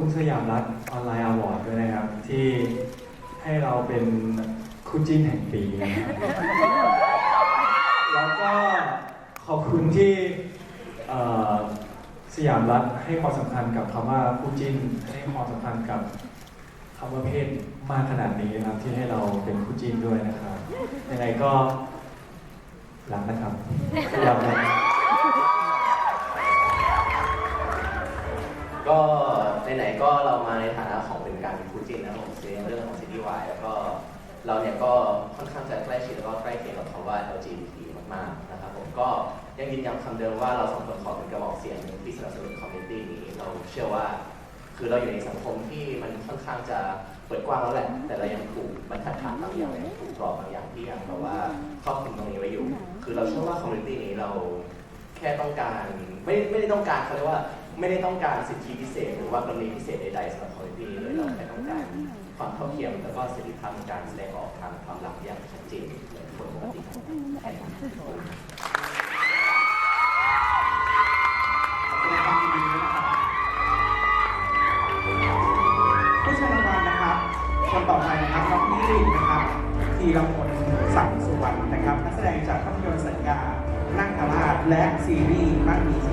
คุณสยามรัฐออนไลน์อวอร์ดด้วยนะครับ ที่ให้เราเป็นคู่จิ้นแห่งปีนะครับแล้วก็ขอบคุณที่เอ่อสยามรัฐให้ความสำคัญกับคำว่าคู่จิ้นให้ความสำคัญกับคำว่าเพศมากขนาดนี้นะครับที่ให้เราเป็นคู่จิ้นด้วยนะครับยังไงก็รักนะครับรักนะครับ ก็ ไหนๆก็เรามาในฐานะของเป็นการเป็นคู่จิ้นนะผมในเรื่องของซีรีส์วายแล้วก็เราเนี่ยก็ค่อนข้างจะใกล้ชิดแล้วก็ใกล้เคียงกับคำว่า LGBT มากๆนะครับผมก็ยังยืนยันคำเดิมว่าเราสองคนขอเป็นกระบอกเสียงหนึ่งที่สนับสนุนคอมมูนิตี้นี้เราเชื่อว่า คือเราอยู่ในสังคมที่มันค่อนข้างจะเปิดกว้างแล้วแหละ แต่เรายังถูกบรรทัดฐานบางอย่างยังถูกกรอบบางอย่างที่ยังแบบว่าครอบคลุมตรงนี้ไว้อยู่ คือเราเชื่อว่าคอมมูนิตี้นี้เราแค่ต้องการไม่ไม่ได้ต้องการเขาเรียกว่า ไม่ได้ต้องการสิทธิพิเศษ หรือว่ากรณีพิเศษใดๆสำหรับคอมมูนิตี้เลยเราแค่ต้องการความเท่าเทียมแล้วก็เสรีภาพในการแสดงออกทางความรักอย่างชัดเจนเหมือนคนปกติแค่นั้นแสดงความยินดีด้วยนะครับผู้ชายรางวัลนะครับ คนต่อไปนะครับน้องนิรินนะครับธีรพลสังสุวรรณนะครับนักแสดงจากภาพยนตร์สัญญานั่งอาลาดและซีรีส์มั่งมีสี